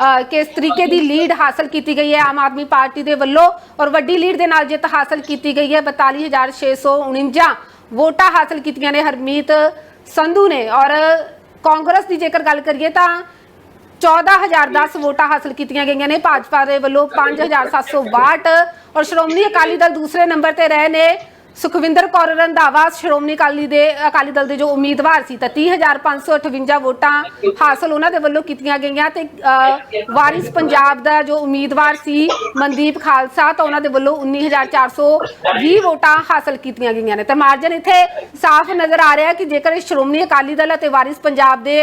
ਕਿਸ ਤਰੀਕੇ ਦੀ ਲੀਡ ਹਾਸਲ ਕੀਤੀ ਗਈ ਹੈ ਆਮ ਆਦਮੀ ਪਾਰਟੀ ਦੇ ਵੱਲੋਂ ਔਰ ਵੱਡੀ ਲੀਡ ਦੇ ਨਾਲ ਜਿੱਤ ਹਾਸਲ ਕੀਤੀ ਗਈ ਹੈ 42649 ਵੋਟਾਂ ਹਾਸਲ ਕੀਤੀਆਂ ਨੇ ਹਰਮੀਤ ਸੰਧੂ ਨੇ ਔਰ ਕਾਂਗਰਸ ਦੀ ਜੇਕਰ ਗੱਲ ਕਰੀਏ ਤਾਂ 14010 ਵੋਟਾਂ ਹਾਸਲ ਕੀਤੀਆਂ ਗਈਆਂ ਨੇ ਭਾਜਪਾ ਦੇ ਵੱਲੋਂ 5762 ਔਰ ਸ਼੍ਰੋਮਣੀ ਅਕਾਲੀ ਦਲ ਦੂਸਰੇ ਨੰਬਰ ਤੇ ਰਹੇ ਨੇ ਸੁਖਵਿੰਦਰ ਕੌਰ ਰੰਧਾਵਾ, ਸ਼੍ਰੋਮਣੀ ਅਕਾਲੀ ਦੇ, ਅਕਾਲੀ ਦਲ ਦੇ ਜੋ ਉਮੀਦਵਾਰ ਸੀ ਤਾਂ 30558 ਵੋਟਾਂ ਹਾਸਲ ਉਹਨਾਂ ਦੇ ਵੱਲੋਂ ਕੀਤੀਆਂ ਗਈਆਂ ਤੇ ਵਾਰਿਸ ਪੰਜਾਬ ਦਾ ਜੋ ਉਮੀਦਵਾਰ ਸੀ ਮਨਦੀਪ ਖਾਲਸਾ ਤਾਂ ਉਹਨਾਂ ਦੇ ਵੱਲੋਂ 19420 ਵੋਟਾਂ ਹਾਸਲ ਕੀਤੀਆਂ ਗਈਆਂ ਨੇ। ਤੇ ਮਾਰਜਨ ਇੱਥੇ ਸਾਫ਼ ਨਜ਼ਰ ਆ ਰਿਹਾ ਕਿ ਜੇਕਰ ਸ਼੍ਰੋਮਣੀ ਅਕਾਲੀ ਦਲ ਅਤੇ ਵਾਰਿਸ ਪੰਜਾਬ ਦੇ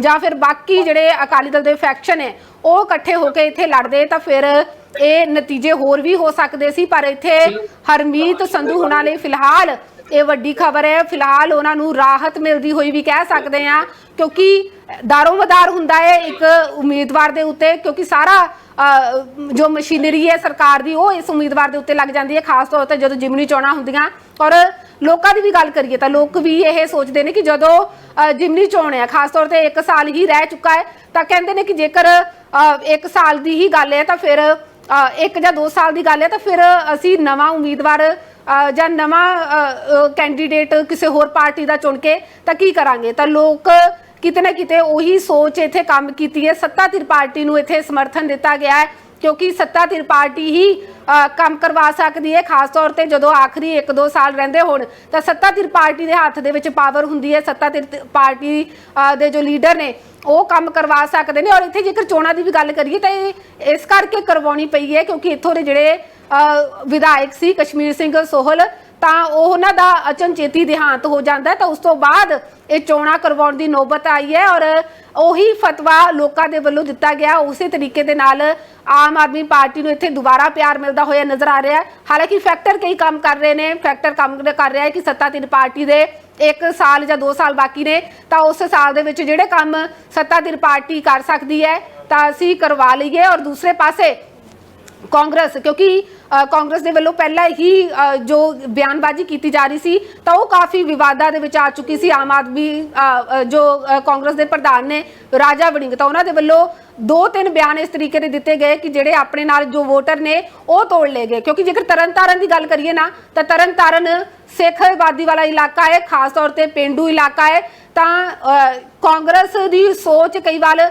ਜਾਂ ਫਿਰ ਬਾਕੀ ਜਿਹੜੇ ਅਕਾਲੀ ਦਲ ਦੇ ਫੈਕਸ਼ਨ ਹੈ ਉਹ ਇਕੱਠੇ ਹੋ ਕੇ ਇੱਥੇ ਲੜਦੇ ਤਾਂ ਫਿਰ ਇਹ ਨਤੀਜੇ ਹੋਰ ਵੀ ਹੋ ਸਕਦੇ ਸੀ, ਪਰ ਇੱਥੇ ਹਰਮੀਤ ਸੰਧੂ ਹੁਣਾਂ ਲਈ ਫਿਲਹਾਲ ਇਹ ਵੱਡੀ ਖਬਰ ਹੈ। ਫਿਲਹਾਲ ਉਹਨਾਂ ਨੂੰ ਰਾਹਤ ਮਿਲਦੀ ਹੋਈ ਵੀ ਕਹਿ ਸਕਦੇ ਆ ਕਿਉਂਕਿ ਦਾਰੋਮਦਾਰ ਹੁੰਦਾ ਹੈ ਇੱਕ ਉਮੀਦਵਾਰ ਦੇ ਉੱਤੇ, ਕਿਉਂਕਿ ਸਾਰਾ ਜੋ ਮਸ਼ੀਨਰੀ ਹੈ ਸਰਕਾਰ ਦੀ, ਉਹ ਇਸ ਉਮੀਦਵਾਰ ਦੇ ਉੱਤੇ ਲੱਗ ਜਾਂਦੀ ਹੈ, ਖਾਸ ਤੌਰ ਤੇ ਜਦੋਂ ਜਿਮਨੀ ਚੋਣਾਂ ਹੁੰਦੀਆਂ। ਔਰ ਲੋਕਾਂ ਦੀ ਵੀ ਗੱਲ ਕਰੀਏ ਤਾਂ ਲੋਕ ਵੀ ਇਹ ਸੋਚਦੇ ਨੇ ਕਿ ਜਦੋਂ ਜਿਮਨੀ ਚੋਣ ਹੈ, ਖਾਸ ਤੌਰ ਤੇ 1 ਸਾਲ ਹੀ ਰਹਿ ਚੁੱਕਾ ਹੈ, ਤਾਂ ਕਹਿੰਦੇ ਨੇ ਕਿ ਜੇਕਰ 1 ਸਾਲ ਦੀ ਹੀ ਗੱਲ ਹੈ, ਤਾਂ ਫਿਰ ਇੱਕ ਜਾਂ 2 ਸਾਲ ਦੀ ਗੱਲ ਹੈ ਤਾਂ ਫਿਰ ਅਸੀਂ ਨਵਾਂ ਉਮੀਦਵਾਰ ਜਾਂ ਨਵਾਂ ਕੈਂਡੀਡੇਟ ਕਿਸੇ ਹੋਰ ਪਾਰਟੀ ਦਾ ਚੁਣ ਕੇ ਤਾਂ ਕੀ ਕਰਾਂਗੇ? ਤਾਂ ਲੋਕ ਕਿਤੇ ਨਾ ਕਿਤੇ ਉਹੀ ਸੋਚ ਇੱਥੇ ਕੰਮ ਕੀਤੀ ਹੈ। ਸੱਤਾਧਿਰ ਪਾਰਟੀ ਨੂੰ ਇੱਥੇ ਸਮਰਥਨ ਦਿੱਤਾ ਗਿਆ ਹੈ। ਕਿਉਂਕਿ ਸੱਤਾਧਿਰ ਪਾਰਟੀ ਹੀ ਕੰਮ ਕਰਵਾ ਸਕਦੀ ਹੈ, ਖਾਸ ਤੌਰ ਤੇ ਜਦੋਂ ਆਖਰੀ 1-2 ਸਾਲ ਰਹਿੰਦੇ ਹੋਣ, ਤਾਂ ਸੱਤਾਧਿਰ ਪਾਰਟੀ ਦੇ ਹੱਥ ਦੇ ਵਿੱਚ ਪਾਵਰ ਹੁੰਦੀ ਹੈ ਸੱਤਾ ਧਿਰ ਪਾਰਟੀ ਦੇ ਜੋ ਲੀਡਰ ਨੇ, ਉਹ ਕੰਮ ਕਰਵਾ ਸਕਦੇ ਨੇ। ਔਰ ਇੱਥੇ ਜੇਕਰ ਚੋਣਾਂ ਦੀ ਵੀ ਗੱਲ ਕਰੀਏ, ਤਾਂ ਇਹ, ਇਸ ਕਰਕੇ ਕਰਵਾਉਣੀ ਪਈ ਹੈ, ਕਿਉਂਕਿ ਇੱਥੋਂ ਦੇ ਜਿਹੜੇ ਵਿਧਾਇਕ ਸੀ, ਕਸ਼ਮੀਰ ਸਿੰਘ ਸੋਹਲ ਤਾਂ ਉਹ ਉਹਨਾਂ ਦਾ ਅਚਨਚੇਤੀ ਦੇਹਾਂਤ ਹੋ ਜਾਂਦਾ ਤਾਂ ਉਸ ਤੋਂ ਬਾਅਦ ਇਹ ਚੋਣਾਂ ਕਰਵਾਉਣ ਦੀ ਨੌਬਤ ਆਈ ਹੈ ਔਰ ਉਹੀ ਫਤਵਾ ਲੋਕਾਂ ਦੇ ਵੱਲੋਂ ਦਿੱਤਾ ਗਿਆ। ਉਸੇ ਤਰੀਕੇ ਦੇ ਨਾਲ ਆਮ ਆਦਮੀ ਪਾਰਟੀ ਨੂੰ ਇੱਥੇ ਦੁਬਾਰਾ ਪਿਆਰ ਮਿਲਦਾ ਹੋਇਆ ਨਜ਼ਰ ਆ ਰਿਹਾ ਹੈ। ਹਾਲਾਂਕਿ ਫੈਕਟਰ ਕਈ ਕੰਮ ਕਰ ਰਹੇ ਨੇ। ਫੈਕਟਰ ਕੰਮ ਕਰ ਰਿਹਾ ਹੈ ਕਿ ਸੱਤਾਧਿਰ ਪਾਰਟੀ ਦੇ 1 ਸਾਲ ਜਾਂ 2 ਸਾਲ ਬਾਕੀ ਨੇ। ਤਾਂ ਉਸ ਸਾਲ ਦੇ ਵਿੱਚ ਜਿਹੜੇ ਕੰਮ ਸੱਤਾਧਿਰ ਪਾਰਟੀ ਕਰ ਸਕਦੀ ਹੈ, ਤਾਂ ਅਸੀਂ ਕਰਵਾ ਲਈਏ। ਔਰ ਦੂਸਰੇ ਪਾਸੇ ਕਾਂਗਰਸ, ਕਿਉਂਕਿ ਕਾਂਗਰਸ ਦੇ ਵੱਲੋਂ ਪਹਿਲਾਂ ਹੀ ਜੋ ਬਿਆਨਬਾਜ਼ੀ ਕੀਤੀ ਜਾ ਰਹੀ ਸੀ, ਤਾਂ ਉਹ ਕਾਫੀ ਵਿਵਾਦਾਂ ਦੇ ਵਿੱਚ ਆ ਚੁੱਕੀ ਸੀ ਆਮ ਆਦਮੀ ਜੋ ਕਾਂਗਰਸ ਦੇ ਪ੍ਰਧਾਨ ਨੇ ਰਾਜਾ ਵੜਿੰਗ, ਤਾਂ ਉਹਨਾਂ ਦੇ ਵੱਲੋਂ ਦੋ ਤਿੰਨ ਬਿਆਨ ਇਸ ਤਰੀਕੇ ਦੇ ਦਿੱਤੇ ਗਏ ਕਿ ਜਿਹੜੇ ਆਪਣੇ ਨਾਲ ਜੋ ਵੋਟਰ ਨੇ, ਉਹ ਤੋੜ ਲਏ ਗਏ। ਕਿਉਂਕਿ ਜੇਕਰ ਤਰਨਤਾਰਨ ਦੀ ਗੱਲ ਕਰੀਏ ਨਾ, ਤਾਂ ਤਰਨਤਾਰਨ ਸਿੱਖ ਆਬਾਦੀ ਵਾਲਾ ਇਲਾਕਾ ਹੈ, ਖਾਸ ਤੌਰ ਤੇ ਪਿੰਡੂ ਇਲਾਕਾ ਹੈ, ਤਾਂ ਕਾਂਗਰਸ ਦੀ ਸੋਚ ਕਈ ਵਾਰ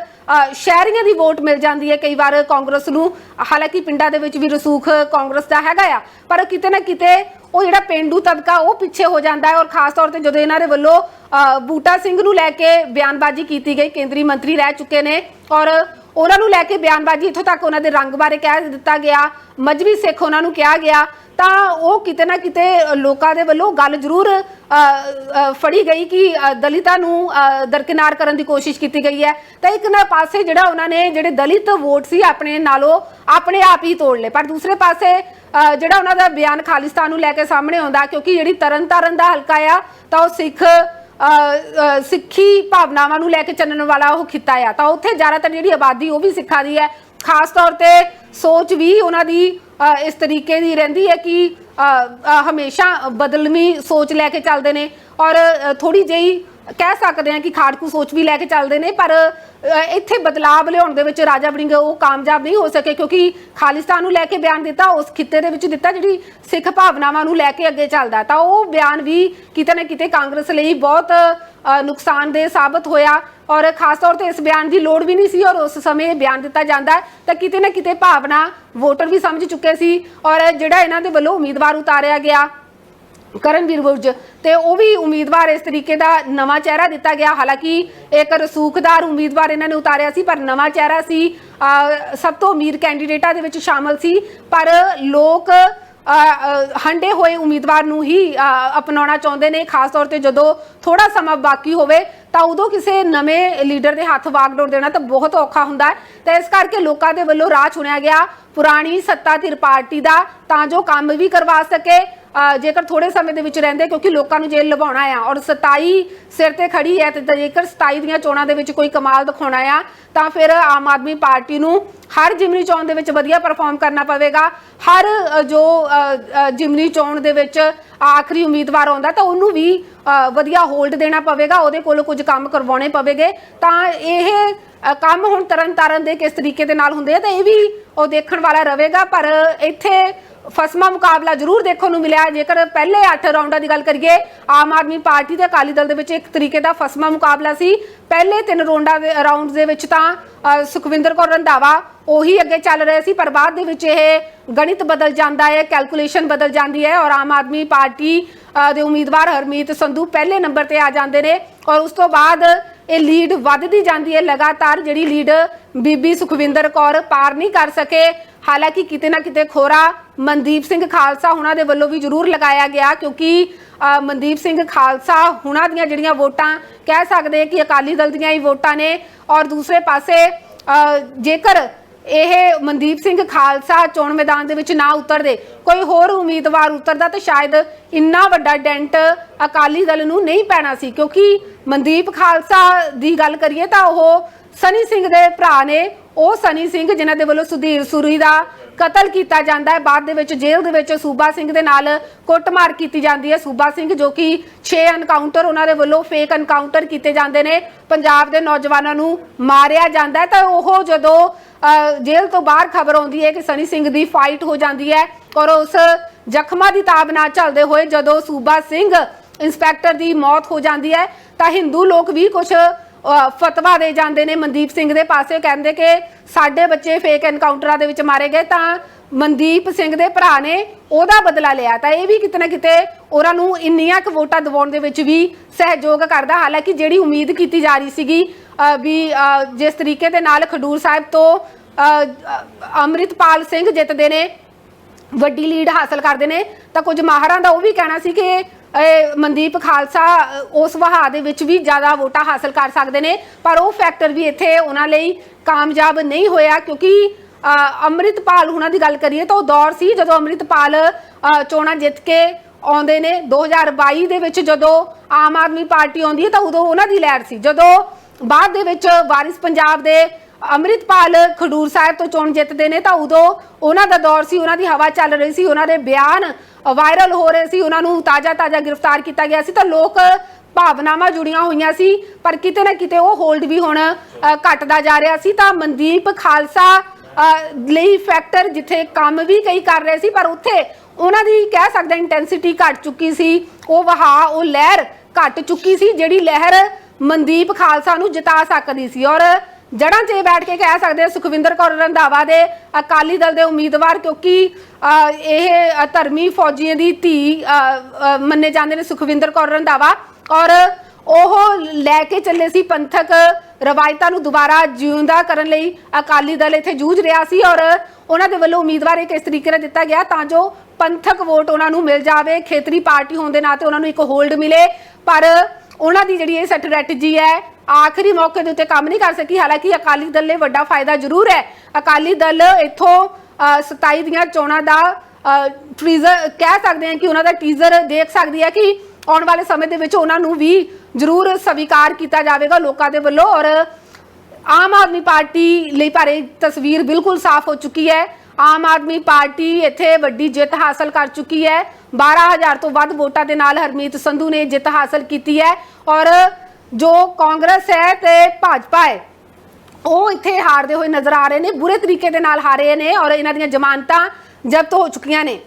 ਸ਼ਹਿਰੀਆਂ ਦੀ ਵੋਟ ਮਿਲ ਜਾਂਦੀ ਹੈ ਕਈ ਵਾਰ ਕਾਂਗਰਸ ਨੂੰ। ਹਾਲਾਂਕਿ ਪਿੰਡਾਂ ਦੇ ਵਿੱਚ ਵੀ ਰਸੂਖ ਕਾਂਗਰਸ ਦਾ ਹੈਗਾ ਆ। ਪਰ ਕਿਤੇ ਨਾ ਕਿਤੇ ਉਹ ਜਿਹੜਾ ਪਿੰਡੂ ਤਬਕਾ, ਉਹ ਪਿੱਛੇ ਹੋ ਜਾਂਦਾ ਹੈ ਔਰ ਖਾਸ ਤੌਰ ਤੇ ਜਦੋਂ ਇਹਨਾਂ ਦੇ ਵੱਲੋਂ ਬੂਟਾ ਸਿੰਘ ਨੂੰ ਲੈ ਕੇ ਬਿਆਨਬਾਜ਼ੀ ਕੀਤੀ ਗਈ, ਕੇਂਦਰੀ ਮੰਤਰੀ ਰਹਿ ਚੁੱਕੇ ਨੇ ਔਰ ਉਹਨਾਂ ਨੂੰ ਲੈ ਕੇ ਬਿਆਨਬਾਜ਼ੀ ਇੱਥੋਂ ਤੱਕ ਉਹਨਾਂ ਦੇ ਰੰਗ ਬਾਰੇ ਕਹਿ ਦਿੱਤਾ ਗਿਆ, ਮਜਬੀ ਸਿੱਖ ਉਹਨਾਂ ਨੂੰ ਕਿਹਾ ਗਿਆ, ਤਾਂ ਉਹ ਕਿਤੇ ਨਾ ਕਿਤੇ ਲੋਕਾਂ ਦੇ ਵੱਲੋਂ ਗੱਲ ਜ਼ਰੂਰ ਫੜੀ ਗਈ ਕਿ ਦਲਿਤਾਂ ਨੂੰ ਦਰਕਿਨਾਰ ਕਰਨ ਦੀ ਕੋਸ਼ਿਸ਼ ਕੀਤੀ ਗਈ ਹੈ। ਤਾਂ ਇੱਕ ਨਾ ਪਾਸੇ ਜਿਹੜਾ ਉਹਨਾਂ ਨੇ ਜਿਹੜੇ ਦਲਿਤ ਵੋਟ ਸੀ ਆਪਣੇ ਨਾਲੋਂ ਆਪਣੇ ਆਪ ਹੀ ਤੋੜ ਲਏ, ਪਰ ਦੂਸਰੇ ਪਾਸੇ ਜਿਹੜਾ ਉਹਨਾਂ ਦਾ ਬਿਆਨ ਖਾਲਿਸਤਾਨ ਨੂੰ ਲੈ ਕੇ ਸਾਹਮਣੇ ਆਉਂਦਾ, ਕਿਉਂਕਿ ਜਿਹੜੀ ਤਰਨਤਾਰਨ ਦਾ ਹਲਕਾ ਆ, ਤਾਂ ਉਹ ਸਿੱਖ ਸਿੱਖੀ ਭਾਵਨਾਵਾਂ ਨੂੰ ਲੈ ਕੇ ਚੱਲਣ ਵਾਲਾ ਉਹ ਖਿੱਤਾ ਆ। ਤਾਂ ਉੱਥੇ ਜ਼ਿਆਦਾਤਰ ਜਿਹੜੀ ਆਬਾਦੀ ਉਹ ਵੀ ਸਿੱਖਾਂ ਦੀ ਹੈ। ਖਾਸ ਤੌਰ ਤੇ ਸੋਚ ਵੀ ਉਹਨਾਂ ਦੀ ਇਸ ਤਰੀਕੇ ਦੀ ਰਹਿੰਦੀ ਹੈ ਕਿ ਹਮੇਸ਼ਾ ਬਦਲਵੀਂ ਸੋਚ ਲੈ ਕੇ ਚੱਲਦੇ ਨੇ। ਔਰ ਥੋੜੀ ਜਿਹੀ ਕਹਿ ਸਕਦੇ ਹਾਂ ਕਿ ਖਾੜਕੂ ਸੋਚ ਵੀ ਲੈ ਕੇ ਚੱਲਦੇ ਨੇ ਪਰ ਇੱਥੇ ਬਦਲਾਵ ਲਿਆਉਣ ਦੇ ਵਿੱਚ ਰਾਜਾ ਵੜਿੰਗ ਉਹ ਕਾਮਯਾਬ ਨਹੀਂ ਹੋ ਸਕੇ ਕਿਉਂਕਿ ਖਾਲਿਸਤਾਨ ਨੂੰ ਲੈ ਕੇ ਬਿਆਨ ਦਿੱਤਾ ਉਸ ਖਿੱਤੇ ਦੇ ਵਿੱਚ ਦਿੱਤਾ ਜਿਹੜੀ ਸਿੱਖ ਭਾਵਨਾਵਾਂ ਨੂੰ ਲੈ ਕੇ ਅੱਗੇ ਚੱਲਦਾ। ਤਾਂ ਉਹ ਬਿਆਨ ਵੀ ਕਿਤੇ ਨਾ ਕਿਤੇ ਕਾਂਗਰਸ ਲਈ ਬਹੁਤ ਅ, ਨੁਕਸਾਨਦੇਹ ਸਾਬਤ ਹੋਇਆ ਔਰ ਖਾਸ ਤੌਰ ਤੇ ਇਸ ਬਿਆਨ ਦੀ ਲੋੜ ਵੀ ਨਹੀਂ ਸੀ ਔਰ ਉਸ ਸਮੇਂ ਬਿਆਨ ਦਿੱਤਾ ਜਾਂਦਾ ਤਾਂ ਕਿਤੇ ਨਾ ਕਿਤੇ ਭਾਵਨਾ ਵੋਟਰ ਵੀ ਸਮਝ ਚੁੱਕੇ ਸੀ ਔਰ ਜਿਹੜਾ ਇਹਨਾਂ ਦੇ ਵੱਲੋਂ ਉਮੀਦਵਾਰ ਉਤਾਰਿਆ ਗਿਆ ਕਰਨਵੀਰ ਬੁਰਜ ਤੇ ਉਹ ਵੀ ਉਮੀਦਵਾਰ ਇਸ ਤਰੀਕੇ ਦਾ ਨਵਾਂ ਚਿਹਰਾ ਦਿੱਤਾ ਗਿਆ। ਹਾਲਾਂਕਿ ਇੱਕ ਰਸੂਖਦਾਰ ਉਮੀਦਵਾਰ ਇਹਨਾਂ ਨੇ ਉਤਾਰਿਆ ਸੀ, ਪਰ ਨਵਾਂ ਚਿਹਰਾ ਸੀ। ਸਭ ਤੋਂ ਅਮੀਰ ਕੈਂਡੀਡੇਟਾਂ ਦੇ ਵਿੱਚ ਸ਼ਾਮਲ ਸੀ। ਪਰ ਲੋਕ ਹੰਡੇ ਹੋਏ ਉਮੀਦਵਾਰ ਨੂੰ ਹੀ ਅਪਣਾਉਣਾ ਚਾਹੁੰਦੇ ਨੇ। ਖਾਸ ਤੌਰ ਤੇ ਜਦੋਂ ਥੋੜਾ ਸਮਾਂ ਬਾਕੀ ਹੋਵੇ, ਤਾਂ ਉਦੋਂ ਕਿਸੇ ਨਵੇਂ ਲੀਡਰ ਦੇ ਹੱਥ ਵਾਗਡੋਰ ਦੇਣਾ ਤਾਂ ਬਹੁਤ ਔਖਾ ਹੁੰਦਾ ਹੈ। ਤਾਂ ਇਸ ਕਰਕੇ ਲੋਕਾਂ ਦੇ ਵੱਲੋਂ ਰਾਹ ਚੁਣਿਆ ਗਿਆ। ਪੁਰਾਣੀ ਸੱਤਾਧਿਰ ਪਾਰਟੀ ਦਾ, ਤਾਂ ਜੋ ਕੰਮ ਵੀ ਕਰਵਾ ਸਕੇ। ਜੇਕਰ ਥੋੜੇ ਸਮੇਂ ਦੇ ਵਿੱਚ ਰਹਿੰਦੇ, ਕਿਉਂਕਿ ਲੋਕਾਂ ਨੂੰ ਜੇਲ੍ਹ ਲਵਾਉਣਾ ਆ, ਔਰ 27 ਸਿਰ ਤੇ ਖੜੀ ਹੈ, ਤੇ ਜੇਕਰ 27 ਦੀਆਂ ਚੋਣਾਂ ਦੇ ਵਿੱਚ ਕੋਈ ਕਮਾਲ ਦਿਖਾਉਣਾ ਆ, ਤਾਂ ਫਿਰ ਆਮ ਆਦਮੀ ਪਾਰਟੀ ਨੂੰ ਹਰ ਜਿਮਨੀ ਚੋਣ ਦੇ ਵਿੱਚ ਵਧੀਆ ਪਰਫਾਰਮ ਕਰਨਾ ਪਵੇਗਾ। ਹਰ ਜੋ ਜਿਮਨੀ ਚੋਣ ਦੇ ਵਿੱਚ ਆਖਰੀ ਉਮੀਦਵਾਰ ਆਉਂਦਾ, ਤਾਂ ਉਹਨੂੰ ਵੀ ਵਧੀਆ ਹੋਲਡ ਦੇਣਾ ਪਵੇਗਾ, ਉਹਦੇ ਕੋਲੋਂ ਕੁਝ ਕੰਮ ਕਰਵਾਉਣੇ ਪਵੇਗੇ। ਤਾਂ ਇਹ ਕੰਮ ਹੁਣ ਤਰਨ ਤਾਰਨ ਦੇ ਕਿਸ ਤਰੀਕੇ ਦੇ ਨਾਲ ਹੁੰਦੇ ਆ, ਤਾਂ ਇਹ ਵੀ ਉਹ ਦੇਖਣ ਵਾਲਾ ਰਹੇਗਾ, ਪਰ ਇੱਥੇ ਫਸਮਾ ਮੁਕਾਬਲਾ ਜ਼ਰੂਰ ਦੇਖਣ ਨੂੰ ਮਿਲਿਆ। ਜੇਕਰ ਪਹਿਲੇ 8 ਰਾਉਂਡਾਂ ਦੀ ਗੱਲ ਕਰੀਏ, ਆਮ ਆਦਮੀ ਪਾਰਟੀ ਤੇ ਅਕਾਲੀ ਦਲ ਦੇ ਵਿੱਚ ਇੱਕ ਤਰੀਕੇ ਦਾ ਫਸਮਾ ਮੁਕਾਬਲਾ ਸੀ ਪਹਿਲੇ ਤਿੰਨ ਰਾਉਂਡਾਂ ਦੇ ਰਾਉਂਡਸ ਦੇ ਵਿੱਚ ਤਾਂ ਸੁਖਵਿੰਦਰ ਕੌਰ ਰੰਧਾਵਾ ਉਹੀ ਅੱਗੇ ਚੱਲ ਰਹੇ ਸੀ, ਪਰ ਬਾਅਦ ਦੇ ਵਿੱਚ ਇਹ ਗਣਿਤ ਬਦਲ ਜਾਂਦਾ ਹੈ ਕੈਲਕੂਲੇਸ਼ਨ ਬਦਲ ਜਾਂਦੀ ਹੈ ਔਰ ਆਮ ਆਦਮੀ ਪਾਰਟੀ ਦੇ ਉਮੀਦਵਾਰ ਹਰਮੀਤ ਸੰਧੂ ਪਹਿਲੇ ਨੰਬਰ ਤੇ ਆ ਜਾਂਦੇ ਨੇ ਔਰ ਉਸ ਤੋਂ ਬਾਅਦ ਇਹ ਲੀਡ ਵੱਧਦੀ ਜਾਂਦੀ ਹੈ ਲਗਾਤਾਰ, ਜਿਹੜੀ ਲੀਡ ਬੀਬੀ ਸੁਖਵਿੰਦਰ ਕੌਰ ਪਾਰ ਨਹੀਂ ਕਰ ਸਕੇ। ਹਾਲਾਂਕਿ ਕਿਤੇ ਨਾ ਕਿਤੇ ਖੋਰਾ ਮਨਦੀਪ ਸਿੰਘ ਖਾਲਸਾ ਉਹਨਾਂ ਦੇ ਵੱਲੋਂ ਵੀ ਜ਼ਰੂਰ ਲਗਾਇਆ ਗਿਆ ਕਿਉਂਕਿ ਮਨਦੀਪ ਸਿੰਘ ਖਾਲਸਾ, ਹੁਣਾਂ ਦੀਆਂ ਜਿਹੜੀਆਂ ਵੋਟਾਂ, ਕਹਿ ਸਕਦੇ ਕਿ ਅਕਾਲੀ ਦਲ ਦੀਆਂ ਹੀ ਵੋਟਾਂ ਨੇ। ਔਰ ਦੂਸਰੇ ਪਾਸੇ ਜੇਕਰ ਇਹ ਮਨਦੀਪ ਸਿੰਘ ਖਾਲਸਾ ਚੋਣ ਮੈਦਾਨ ਦੇ ਵਿੱਚ ਨਾ ਉਤਰਦੇ, ਕੋਈ ਹੋਰ ਉਮੀਦਵਾਰ ਉਤਰਦਾ ਤਾਂ ਸ਼ਾਇਦ ਇੰਨਾ ਵੱਡਾ ਡੈਂਟ ਅਕਾਲੀ ਦਲ ਨੂੰ ਨਹੀਂ ਪੈਣਾ ਸੀ। ਕਿਉਂਕਿ ਮਨਦੀਪ ਖਾਲਸਾ ਦੀ ਗੱਲ ਕਰੀਏ ਤਾਂ ਉਹ ਸਨੀ ਸਿੰਘ ਦੇ ਭਰਾ ਨੇ। ਉਹ ਸਨੀ ਸਿੰਘ ਜਿਨ੍ਹਾਂ ਦੇ ਵੱਲੋਂ ਸੁਧੀਰ ਸੁਰੀ ਦਾ ਕਤਲ ਕੀਤਾ ਜਾਂਦਾ ਹੈ। ਬਾਅਦ ਦੇ ਵਿੱਚ ਜੇਲ੍ਹ ਦੇ ਵਿੱਚ ਸੂਬਾ ਸਿੰਘ ਦੇ ਨਾਲ ਕੁੱਟਮਾਰ ਕੀਤੀ ਜਾਂਦੀ ਹੈ। ਸੂਬਾ ਸਿੰਘ ਜੋ ਕਿ 6 ਐਨਕਾਊਂਟਰ ਉਹਨਾਂ ਦੇ ਵੱਲੋਂ ਫੇਕ ਐਨਕਾਊਂਟਰ ਕੀਤੇ ਜਾਂਦੇ ਨੇ। ਪੰਜਾਬ ਦੇ ਨੌਜਵਾਨਾਂ ਨੂੰ ਮਾਰਿਆ ਜਾਂਦਾ ਹੈ। ਤਾਂ ਉਹ ਜਦੋਂ ਜੇਲ੍ਹ ਤੋਂ ਬਾਹਰ ਖਬਰ ਆਉਂਦੀ ਹੈ ਕਿ ਸਨੀ ਸਿੰਘ ਦੀ ਫਾਈਟ ਹੋ ਜਾਂਦੀ ਹੈ ਔਰ ਉਸ ਜ਼ਖਮਾਂ ਦੀ ਤਾਬ ਨਾ ਝੱਲਦੇ ਹੋਏ ਜਦੋਂ ਸੂਬਾ ਸਿੰਘ ਇੰਸਪੈਕਟਰ ਦੀ ਮੌਤ ਹੋ ਜਾਂਦੀ ਹੈ, ਤਾਂ ਹਿੰਦੂ ਲੋਕ ਵੀ ਕੁਝ ਫਤਵਾ ਦੇ ਜਾਂਦੇ ਨੇ ਮਨਦੀਪ ਸਿੰਘ ਦੇ ਪਾਸੇ। ਕਹਿੰਦੇ ਕਿ ਸਾਡੇ ਬੱਚੇ ਫੇਕ ਐਨਕਾਊਂਟਰਾਂ ਦੇ ਵਿੱਚ ਮਾਰੇ ਗਏ ਤਾਂ ਮਨਦੀਪ ਸਿੰਘ ਦੇ ਭਰਾ ਨੇ ਉਹਦਾ ਬਦਲਾ ਲਿਆ। ਤਾਂ ਇਹ ਵੀ ਕਿਤੇ ਨਾ ਕਿਤੇ ਉਹਨਾਂ ਨੂੰ ਇੰਨੀਆਂ ਕੁ ਵੋਟਾਂ ਦਿਵਾਉਣ ਦੇ ਵਿੱਚ ਵੀ ਸਹਿਯੋਗ ਕਰਦਾ। ਹਾਲਾਂਕਿ ਜਿਹੜੀ ਉਮੀਦ ਕੀਤੀ ਜਾ ਰਹੀ ਸੀਗੀ ਵੀ ਜਿਸ ਤਰੀਕੇ ਦੇ ਨਾਲ ਖਡੂਰ ਸਾਹਿਬ ਤੋਂ ਅ, ਅੰਮ੍ਰਿਤਪਾਲ ਸਿੰਘ ਜਿੱਤਦੇ ਨੇ ਵੱਡੀ ਲੀਡ ਹਾਸਲ ਕਰਦੇ ਨੇ ਤਾਂ ਕੁਝ ਮਾਹਰਾਂ ਦਾ ਉਹ ਵੀ ਕਹਿਣਾ ਸੀ ਕਿ ਮਨਦੀਪ ਖਾਲਸਾ ਉਸ ਵਹਾ ਦੇ ਵਿੱਚ ਵੀ ਜ਼ਿਆਦਾ ਵੋਟਾਂ ਹਾਸਲ ਕਰ ਸਕਦੇ ਨੇ, ਪਰ ਉਹ ਫੈਕਟਰ ਵੀ ਇੱਥੇ ਉਹਨਾਂ ਲਈ ਕਾਮਯਾਬ ਨਹੀਂ ਹੋਇਆ, ਕਿਉਂਕਿ ਅੰਮ੍ਰਿਤਪਾਲ ਉਹਨਾਂ ਦੀ ਗੱਲ ਕਰੀਏ ਤਾਂ ਉਹ ਦੌਰ ਸੀ ਜਦੋਂ ਅੰਮ੍ਰਿਤਪਾਲ ਚੋਣਾਂ ਜਿੱਤ ਕੇ ਆਉਂਦੇ ਨੇ। 2022 ਦੇ ਵਿੱਚ ਜਦੋਂ ਆਮ ਆਦਮੀ ਪਾਰਟੀ ਆਉਂਦੀ ਹੈ ਤਾਂ ਉਦੋਂ ਉਹਨਾਂ ਦੀ ਲਹਿਰ ਸੀ। ਜਦੋਂ ਬਾਅਦ ਦੇ ਵਿੱਚ ਵਾਰਿਸ ਪੰਜਾਬ ਦੇ ਅੰਮ੍ਰਿਤਪਾਲ ਖਡੂਰ ਸਾਹਿਬ ਤੋਂ ਚੋਣ ਜਿੱਤਦੇ ਨੇ ਤਾਂ ਉਦੋਂ ਉਹਨਾਂ ਦਾ ਦੌਰ ਸੀ, ਉਹਨਾਂ ਦੀ ਹਵਾ ਚੱਲ ਰਹੀ ਸੀ, ਉਹਨਾਂ ਦੇ ਬਿਆਨ ਵਾਇਰਲ ਹੋ ਰਹੇ ਸੀ, ਉਹਨਾਂ ਨੂੰ ਤਾਜ਼ਾ ਤਾਜ਼ਾ ਗ੍ਰਿਫਤਾਰ ਕੀਤਾ ਗਿਆ ਸੀ ਤਾਂ ਲੋਕ ਭਾਵਨਾਵਾਂ ਜੁੜੀਆਂ ਹੋਈਆਂ ਸੀ, ਪਰ ਕਿਤੇ ਨਾ ਕਿਤੇ ਉਹ ਹੋਲਡ ਵੀ ਹੁਣ ਘਟਦਾ ਜਾ ਰਿਹਾ ਸੀ ਤਾਂ ਮਨਦੀਪ ਖਾਲਸਾ ਲਈ ਫੈਕਟਰ ਜਿੱਥੇ ਕੰਮ ਵੀ ਕਈ ਕਰ ਰਹੇ ਸੀ, ਪਰ ਉੱਥੇ ਉਹਨਾਂ ਦੀ ਕਹਿ ਸਕਦੇ ਇੰਟੈਂਸਿਟੀ ਘਟ ਚੁੱਕੀ ਸੀ, ਉਹ ਵਹਾ, ਉਹ ਲਹਿਰ ਘਟ ਚੁੱਕੀ ਸੀ, ਜਿਹੜੀ ਲਹਿਰ ਮਨਦੀਪ ਖਾਲਸਾ ਨੂੰ ਜਿਤਾ ਸਕਦੀ ਸੀ ਔਰ ਜੜਾਂ 'ਚ ਬੈਠ ਕੇ ਕਹਿ ਸਕਦੇ ਹਾਂ ਸੁਖਵਿੰਦਰ ਕੌਰ ਰੰਧਾਵਾ ਦੇ ਅਕਾਲੀ ਦਲ ਦੇ ਉਮੀਦਵਾਰ, ਕਿਉਂਕਿ ਇਹ ਧਰਮੀ ਫੌਜੀਆਂ ਦੀ ਧੀ ਮੰਨੇ ਜਾਂਦੇ ਨੇ ਸੁਖਵਿੰਦਰ ਕੌਰ ਰੰਧਾਵਾ। ਔਰ ਉਹ ਲੈ ਕੇ ਚੱਲੇ ਸੀ ਪੰਥਕ ਰਵਾਇਤਾਂ ਨੂੰ ਦੁਬਾਰਾ ਜਿਉਂਦਾ ਕਰਨ ਲਈ। ਅਕਾਲੀ ਦਲ ਇੱਥੇ ਜੂਝ ਰਿਹਾ ਸੀ ਔਰ ਉਹਨਾਂ ਦੇ ਵੱਲੋਂ ਉਮੀਦਵਾਰ ਇੱਕ ਇਸ ਤਰੀਕੇ ਨਾਲ ਦਿੱਤਾ ਗਿਆ ਤਾਂ ਜੋ ਪੰਥਕ ਵੋਟ ਉਹਨਾਂ ਨੂੰ ਮਿਲ ਜਾਵੇ, ਖੇਤਰੀ ਪਾਰਟੀ ਹੋਣ ਦੇ ਨਾਤੇ ਉਹਨਾਂ ਨੂੰ ਇੱਕ ਹੋਲਡ ਮਿਲੇ। ਪਰ ਉਹਨਾਂ ਦੀ ਜਿਹੜੀ ਇਹ ਸਟ੍ਰੈਟਜੀ ਹੈ ਆਖਰੀ ਮੌਕੇ ਦੇ ਉੱਤੇ ਕੰਮ ਨਹੀਂ ਕਰ ਸਕੀ। ਹਾਲਾਂਕਿ ਅਕਾਲੀ ਦਲ ਲਈ ਵੱਡਾ ਫਾਇਦਾ ਜ਼ਰੂਰ ਹੈ। ਅਕਾਲੀ ਦਲ ਇੱਥੋਂ ਅ, 27 ਦੀਆਂ ਚੋਣਾਂ ਦਾ ਟੀਜ਼ਰ ਕਹਿ ਸਕਦੇ ਹਾਂ ਕਿ ਉਹਨਾਂ ਦਾ ਟੀਜ਼ਰ ਦੇਖ ਸਕਦੀ ਹੈ ਕਿ ਆਉਣ ਵਾਲੇ ਸਮੇਂ ਦੇ ਵਿੱਚ ਉਹਨਾਂ ਨੂੰ ਵੀ ਜ਼ਰੂਰ ਸਵੀਕਾਰ ਕੀਤਾ ਜਾਵੇਗਾ ਲੋਕਾਂ ਦੇ ਵੱਲੋਂ ਔਰ ਆਮ ਆਦਮੀ ਪਾਰਟੀ ਲਈ ਪਰ ਤਸਵੀਰ ਬਿਲਕੁਲ ਸਾਫ਼ ਹੋ ਚੁੱਕੀ ਹੈ। ਆਮ ਆਦਮੀ ਪਾਰਟੀ ਇੱਥੇ ਵੱਡੀ ਜਿੱਤ ਹਾਸਲ ਕਰ ਚੁੱਕੀ ਹੈ। 12000 ਤੋਂ ਵੱਧ ਵੋਟਾਂ ਦੇ ਨਾਲ ਹਰਮੀਤ ਸੰਧੂ ਨੇ ਜਿੱਤ ਹਾਸਲ ਕੀਤੀ ਹੈ ਔਰ ਜੋ ਕਾਂਗਰਸ ਹੈ ਤੇ ਭਾਜਪਾ ਹੈ, ਉਹ ਇੱਥੇ ਹਾਰਦੇ ਹੋਏ ਨਜ਼ਰ ਆ ਰਹੇ ਨੇ, ਬੁਰੇ ਤਰੀਕੇ ਦੇ ਨਾਲ ਹਾਰੇ ਨੇ ਔਰ ਇਹਨਾਂ ਦੀਆਂ ਜ਼ਮਾਨਤਾਂ ਜ਼ਬਤ ਹੋ ਚੁੱਕੀਆਂ ਨੇ।